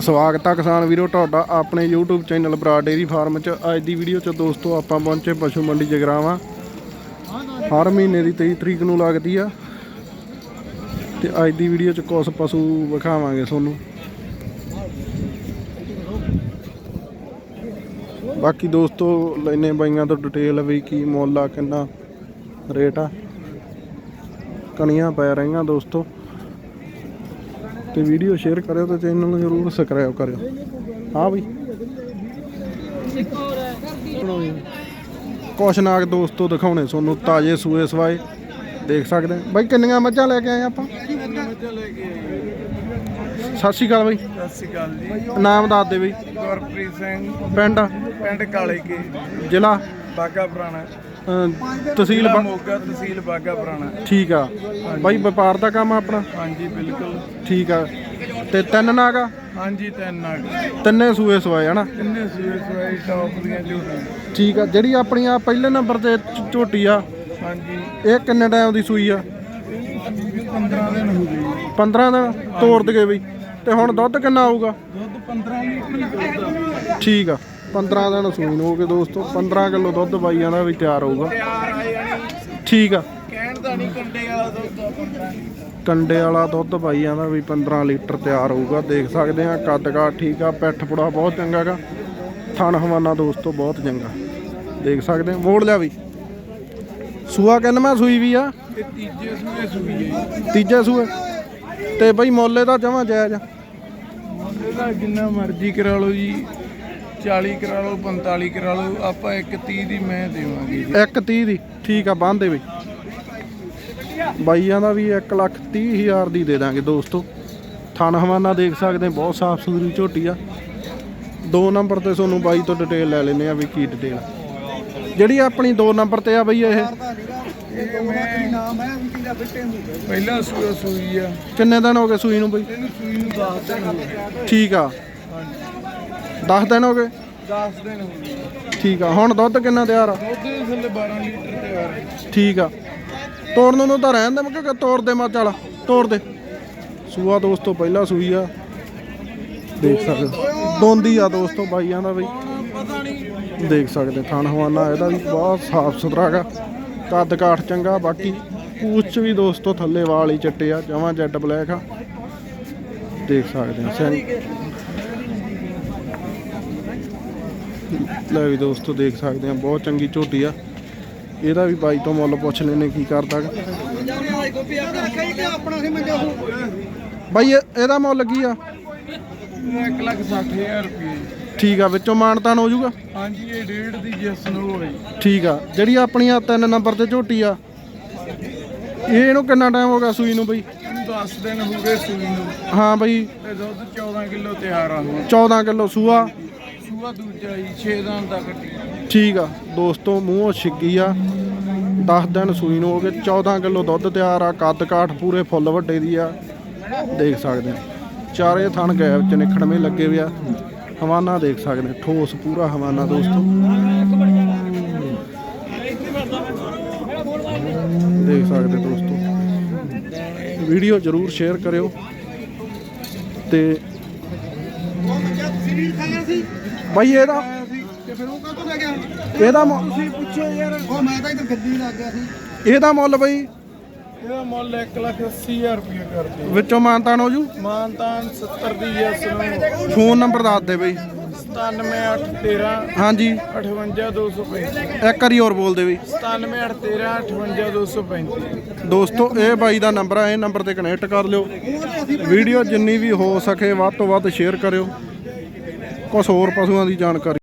ਸਵਾਗਤ ਆ ਕਿਸਾਨ ਵੀਰੋ, ਤੁਹਾਡਾ ਆਪਣੇ YouTube ਚੈਨਲ ਬਰਾ ਡੇਰੀ ਫਾਰਮ 'ਚ। ਅੱਜ ਦੀ ਵੀਡੀਓ 'ਚ ਦੋਸਤੋ, ਆਪਾਂ ਪਹੁੰਚੇ ਪਸ਼ੂ ਮੰਡੀ ਜਗਰਾਵਾਂ। ਹਰ ਮਹੀਨੇ ਦੀ 23 ਤਰੀਕ ਨੂੰ ਲੱਗਦੀ ਆ। ਤੇ ਅੱਜ ਦੀ ਵੀਡੀਓ 'ਚ ਕੁਝ ਪਸ਼ੂ ਵਿਖਾਵਾਂਗੇ ਤੁਹਾਨੂੰ। ਬਾਕੀ ਦੋਸਤੋ, ਲੈਨੇ ਬਾਈਆਂ ਤੋਂ ਡਿਟੇਲ ਵੀ ਕੀ ਮੁੱਲ ਆ, ਕਿੰਨਾ ਰੇਟ ਆ। ਕਣੀਆਂ ਪੈ ਰਹੀਆਂ ਦੋਸਤੋ। ਤੇ ਵੀਡੀਓ ਸ਼ੇਅਰ ਕਰਿਓ ਤੇ ਚੈਨਲ ਨੂੰ ਜਰੂਰ ਸਬਸਕ੍ਰਾਈਬ ਕਰਿਓ। ਹਾਂ ਬਈ। ਕੁਛ ਨਾਗ ਦੋਸਤੋ ਦਿਖਾਉਣੇ ਤੁਹਾਨੂੰ ਤਾਜ਼ੇ ਸੂਏ ਸਵਾਏ। ਦੇਖ ਸਕਦੇ ਆ। ਬਾਈ ਕਿੰਨੀਆਂ ਮੱਝਾਂ ਲੈ ਕੇ ਆਏ ਆਪਾਂ? ਸਤਿ ਸ਼੍ਰੀ ਅਕਾਲ ਬਾਈ। ਸਤਿ ਸ਼੍ਰੀ ਅਕਾਲ ਜੀ। ਨਾਮ ਦੱਸ ਦੇ ਬਈ। ਗੁਰਪ੍ਰੀਤ ਸਿੰਘ। ਪਿੰਡ? ਪਿੰਡ ਕਾਲੇ ਕੇ ਜ਼ਿਲ੍ਹਾ? ਬਾਗਾ ਪੁਰਾਣਾ। ਅਹ, ਤਹਿਸੀਲ ਜ਼ਿਲ੍ਹਾ ਬ- ਮੋਗਾ ਤਹਿਸੀਲ ਬਾਗਾ ਪੁਰਾਣਾ। ਠੀਕ ਆ। ਬਾਈ ਵਪਾਰ ਦਾ ਕੰਮ ਆ ਆਪਣਾ? ਹਾਂਜੀ ਬਿਲਕੁਲ। ਠੀਕ ਆ। ਤੇ ਤਿੰਨ ਨਾਗ ਆ? ਹਾਂਜੀ ਤਿੰਨ ਨਾਗ। ਤਿੰਨੇ ਸੂਏ ਸਵਾਏ ਹਨਾ? ਕਿੰਨੇ ਸੂਏ ਸੂਏ ਟੌਪ ਦੀਆਂ ਝੂਟੀਆਂ। ਠੀਕ ਆ। ਜਿਹੜੀ ਆਪਣੀ ਆ ਪਹਿਲੇ ਨੰਬਰ ਤੇ ਝ- ਝੋਟੀ ਆ ਹਾਂਜੀ। ਇਹ ਕਿੰਨੇ ਟਾਈਮ ਦੀ ਸੂਈ ਆ? 15 ਦਿਨ ਹੋ ਗਏ। 15 ਦਿਨ? ਤੋੜ ਦਗੇ ਬਈ। ਤੇ ਹੁਣ ਦੁੱਧ ਕਿੰਨਾ ਆਊਗਾ? ਦੁੱਧ 15 ਲੀਟਰ ਹੀ ਦੁੱਧ ਠੀਕ ਆ। 15 ਦਿਨ ਸੂਈ ਨੂੰ ਹੋ ਗਏ ਦੋਸਤੋ 15 ਕਿਲੋ ਦੁੱਧ ਬਾਈਆਂ ਦਾ ਵੀ ਤਿਆਰ ਹੋਊਗਾ। ਠੀਕ ਆ। ਕਹਿਣ ਦਾ ਨਹੀਂ ਕੰਡੇ ਵਾਲਾ ਦੁੱਧ ਕੰਡੇ ਵਾਲਾ ਦੁੱਧ ਬਾਈਆਂ ਦਾ ਵੀ 15 ਲੀਟਰ ਤਿਆਰ ਹੋਊਗਾ। ਦੇਖ ਸਕਦੇ ਆ, ਕੱਦ ਕਾ ਠੀਕ ਆ, ਪਿੱਠ ਪੁੜਾ ਬਹੁਤ ਚੰਗਾ ਗਾ। ਥਣ ਹਵਾਨਾ ਦੋਸਤੋ, ਬਹੁਤ ਚੰਗਾ। ਦੇਖ ਸਕਦੇ ਆ, ਮੋੜ ਲਿਆ ਵੀ। ਸੂਆ ਕਿੰਨਵਾਂ ਸੂਈ ਵੀ ਆ? ਤੀਜੇ ਸੂਏ। ਸੂਈ ਹੈ ਜੀ। ਤੀਜਾ ਸੂਆ ਤੇ ਬਈ ਮੁੱਲ ਦਾ ਜਮਾ ਜਾਇਜ਼ ਆ? ਇਹਦਾ ਜਿੰਨਾ ਮਰਜ਼ੀ ਕਰਾ ਲਓ ਜੀ। 40 ਕਰਾ ਲਓ 45 ਕਰਾ ਲਓ ਆਪਾਂ 130 ਦੀ ਮੈਂ ਦੇਵਾਂਗੇ ਜੀ। 130 ਦੀ ਠੀਕ ਆ ਬੰਦ ਦੇ ਬਈ ਬਾਈਆਂ ਦਾ ਵੀ 1 ਲੱਖ 30 ਹਜ਼ਾਰ ਦੀ ਦੇ ਦਾਂਗੇ ਦੋਸਤੋ। ਥਣ ਹਵਾਨਾ ਦੇਖ ਸਕਦੇ ਬਹੁਤ ਸਾਫ਼ ਸੁਥਰੀ ਝੋਟੀ ਆ। ਦੋ ਨੰਬਰ ਤੇ ਤੁਹਾਨੂੰ ਬਾਈ ਤੋਂ ਡਿਟੇਲ ਲੈ ਲੈਨੇ ਆ ਵੀ ਕੀ ਡਿਟੇਲ ਜਿਹੜੀ ਆਪਣੀ ਦੋ ਨੰਬਰ ਤੇ ਆ ਬਈ ਇਹ? ਪਹਿਲਾ ਸੂਈ ਆ। ਕਿੰਨੇ ਦਿਨ ਹੋ ਗਏ ਸੂਈ ਨੂੰ ਬਈ? ਇਹਨੂੰ ਸੂਈ ਨੂੰ 10 ਦਿਨ ਹੋ ਗਏ। ਠੀਕ ਆ। 10 ਦਿਨ ਹੋ ਗਏ? 10 ਦਿਨ ਹੋ ਗਏ। ਠੀਕ ਆ ਹੁਣ ਦੁੱਧ ਕਿੰਨਾ ਤਿਆਰ ਆ? ਦੁੱਧ ਥੱਲੇ 12 ਲੀਟਰ ਤੇ ਆ। ਰਿਹਾ ਠੀਕ ਆ। ਤੋੜਨ ਨੂੰ ਤਾਂ ਰਹਿਣ ਦੇ ਮੈਂ ਕਿਹਾ ਤੋੜ ਦੇ ਮਾ ਚੱਲ ਤੋੜ ਦੇ। ਸੂਆ ਦੋਸਤੋ ਪਹਿਲਾ ਸੂਈ ਆ। ਦੇਖ ਸਕਦੇ ਦੋਂਦੀ ਆ ਦੋਸਤੋ ਬਾਈਆਂ ਦਾ ਬਈ। ਦੇਖ ਸਕਦੇ ਥਣ ਹਵਾਨਾ ਇਹਦਾ ਵੀ ਬਹੁਤ ਸਾਫ਼ ਸੁਥਰਾ ਹੈਗਾ। ਕੱਦ ਕਾਠ ਚੰਗਾ ਬਾਕੀ ਪੂਛ ਵੀ ਦੋਸਤੋ ਥੱਲੇ ਵਾਲ ਹੀ ਚੱਟੇ ਆ ਜਮਾਂ ਜੈਡ ਬਲੈਕ ਆ। ਦੇਖ ਸਕਦੇ ਆ ਸਿੰਘ ਲੈ ਵੀ ਦੋਸਤੋ ਦੇਖ ਸਕਦੇ ਆ ਬਹੁਤ ਚੰਗੀ ਝੋਟੀ ਆ। ਇਹਦਾ ਵੀ ਬਾਈ ਤੋਂ ਮੁੱਲ ਪੁੱਛ ਲੈਨੇ ਕੀ ਕਰਦਾ। ਬਾਈ ਇਹ- ਇਹਦਾ ਮੁੱਲ ਕੀ ਆ? 1 ਲੱਖ 60000 ਰੁਪਏ ਠੀਕ ਆ ਵਿੱਚੋਂ ਮਾਨਤਾਨ ਹੋ ਜਾਊਗਾ? ਹਾਂਜੀ ਇਹ ਡੇਢ ਦੀ ਜਿਸ ਨੂੰ ਹੋਈ ਠੀਕ ਆ ਜਿਹੜੀ ਆਪਣੀ ਆ ਤਿੰਨ ਨੰਬਰ ਤੇ ਝੋਟੀ ਆ ਇਹ ਇਹਨੂੰ ਕਿੰਨਾ ਟਾਈਮ ਹੋ ਗਿਆ ਸੂਈ ਨੂੰ ਬਈ? ਇਹਨੂੰ 10 ਦਿਨ ਹੋ ਗਏ ਸੂਈ ਨੂੰ। ਹਾਂ ਬਈ। ਤੇ ਦੁੱਧ 14 ਕਿਲੋ ਤਿਆਰ ਆ ਹੁਣ। 14 ਕਿਲੋ ਸੂਆ। ਸੂਆ ਦੂਜਾ ਜੀ 6 ਦਿਨ ਦਾ ਕੱਟੀ ਠੀਕ ਆ, ਦੋਸਤੋ, ਮੂੰਹੋਂ ਛਿੱਗੀ ਆ। 10 ਦਿਨ ਸੂਈ ਨੂੰ ਹੋ ਗਏ 14 ਕਿਲੋ ਦੁੱਧ ਤਿਆਰ ਆ, ਕੱਦ ਕਾਠ ਪੂਰੇ ਫੁੱਲ ਵੱਡੇ ਦੀ ਆ। ਦੇਖ ਸਕਦੇ ਆ। ਚਾਰੇ ਥਣ ਗੈਪ ਚ ਨਿਖੜਵੇਂ ਲੱਗੇ ਹੋਏ ਆ। ਹਵਾਨਾ ਦੇਖ ਸਕਦੇ ਠੋਸ ਪੂਰਾ ਹਵਾਨਾ ਦੋਸਤੋ। ਦੇਖ ਸਕਦੇ ਦੋਸਤੋ। ਵੀਡੀਓ ਜਰੂਰ ਸ਼ੇਅਰ ਕਰਿਓ ਤੇ ਬਾਈ ਇਹਦਾ ਤੇ ਫਿਰ ਉਹ ਕਾਹਤੋਂ ਲੈ ਗਿਆ ਇਹਦਾ ਮੁ- ਤੁਸੀਂ ਪੁੱਛੋ ਯਾਰ। ਉਹ ਮੈਂ ਤਾਂ ਇਧਰ ਗੱਡੀ ਲੱਗ ਗਿਆ ਸੀ। ਇਹਦਾ ਮੁੱਲ ਬਈ। ਇਹਦਾ ਮੁੱਲ 1 ਲੱਖ 80000 ਰੁਪਏ ਕਰਦੇ। ਵਿੱਚੋਂ ਮਾਨਤਾਨ ਹੋ ਜੂ? ਮਾਨਤਾਨ 70 ਦੀ ਜਿਸ ਨੂੰ। ਫੋਨ ਨੰਬਰ ਦੱਸ ਦੇ ਬਈ। 97813 ਹਾਂਜੀ। 58235 ਇੱਕ ਵਾਰੀ ਹੋਰ ਬੋਲ ਦੇ ਬਈ। 97813 58235 ਦੋਸਤੋ ਇਹ ਬਾਈ ਦਾ ਨੰਬਰ ਆ ਇਹ ਨੰਬਰ ਤੇ ਕਨੈਕਟ ਕਰ ਲਿਓ। ਵੀਡੀਓ ਜਿੰਨੀ ਵੀ ਹੋ ਸਕੇ ਵੱਧ ਤੋਂ ਵੱਧ ਸ਼ੇਅਰ ਕਰਿਓ। ਕੁਝ ਹੋਰ ਪਸ਼ੂਆਂ ਦੀ ਜਾਣਕਾਰੀ